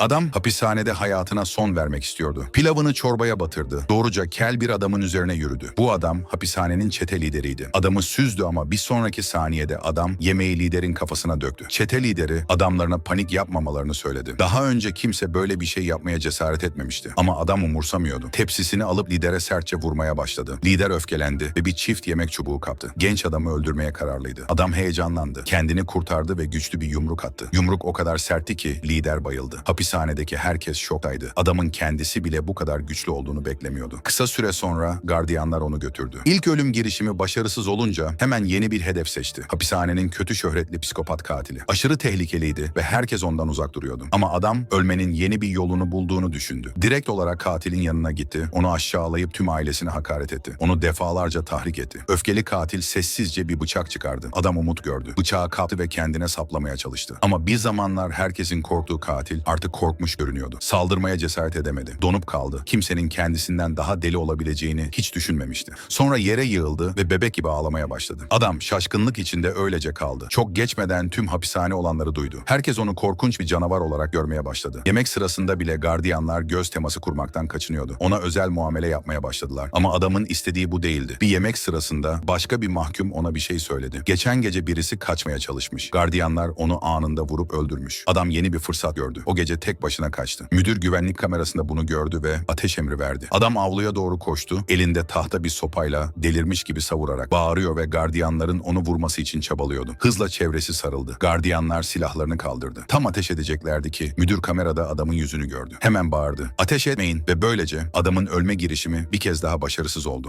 Adam hapishanede hayatına son vermek istiyordu. Pilavını çorbaya batırdı. Doğruca kel bir adamın üzerine yürüdü. Bu adam hapishanenin çete lideriydi. Adamı süzdü ama bir sonraki saniyede adam yemeği liderin kafasına döktü. Çete lideri adamlarına panik yapmamalarını söyledi. Daha önce kimse böyle bir şey yapmaya cesaret etmemişti. Ama adam umursamıyordu. Tepsisini alıp lidere sertçe vurmaya başladı. Lider öfkelendi ve bir çift yemek çubuğu kaptı. Genç adamı öldürmeye kararlıydı. Adam heyecanlandı. Kendini kurtardı ve güçlü bir yumruk attı. Yumruk o kadar sertti ki lider bayıldı. Hapishanedeki herkes şoktaydı. Adamın kendisi bile bu kadar güçlü olduğunu beklemiyordu. Kısa süre sonra gardiyanlar onu götürdü. İlk ölüm girişimi başarısız olunca hemen yeni bir hedef seçti. Hapishanenin kötü şöhretli psikopat katili. Aşırı tehlikeliydi ve herkes ondan uzak duruyordu. Ama adam ölmenin yeni bir yolunu bulduğunu düşündü. Direkt olarak katilin yanına gitti. Onu aşağılayıp tüm ailesine hakaret etti. Onu defalarca tahrik etti. Öfkeli katil sessizce bir bıçak çıkardı. Adam umut gördü. Bıçağı kaptı ve kendine saplamaya çalıştı. Ama bir zamanlar herkesin korktuğu katil artık korkmuş görünüyordu. Saldırmaya cesaret edemedi. Donup kaldı. Kimsenin kendisinden daha deli olabileceğini hiç düşünmemişti. Sonra yere yığıldı ve bebek gibi ağlamaya başladı. Adam şaşkınlık içinde öylece kaldı. Çok geçmeden tüm hapishane olanları duydu. Herkes onu korkunç bir canavar olarak görmeye başladı. Yemek sırasında bile gardiyanlar göz teması kurmaktan kaçınıyordu. Ona özel muamele yapmaya başladılar. Ama adamın istediği bu değildi. Bir yemek sırasında başka bir mahkum ona bir şey söyledi. Geçen gece birisi kaçmaya çalışmış. Gardiyanlar onu anında vurup öldürmüş. Adam yeni bir fırsat gördü. O gece tek başına kaçtı. Müdür güvenlik kamerasında bunu gördü ve ateş emri verdi. Adam avluya doğru koştu. Elinde tahta bir sopayla delirmiş gibi savurarak bağırıyor ve gardiyanların onu vurması için çabalıyordu. Hızla çevresi sarıldı. Gardiyanlar silahlarını kaldırdı. Tam ateş edeceklerdi ki müdür kamerada adamın yüzünü gördü. Hemen bağırdı. Ateş etmeyin ve böylece adamın ölme girişimi bir kez daha başarısız oldu.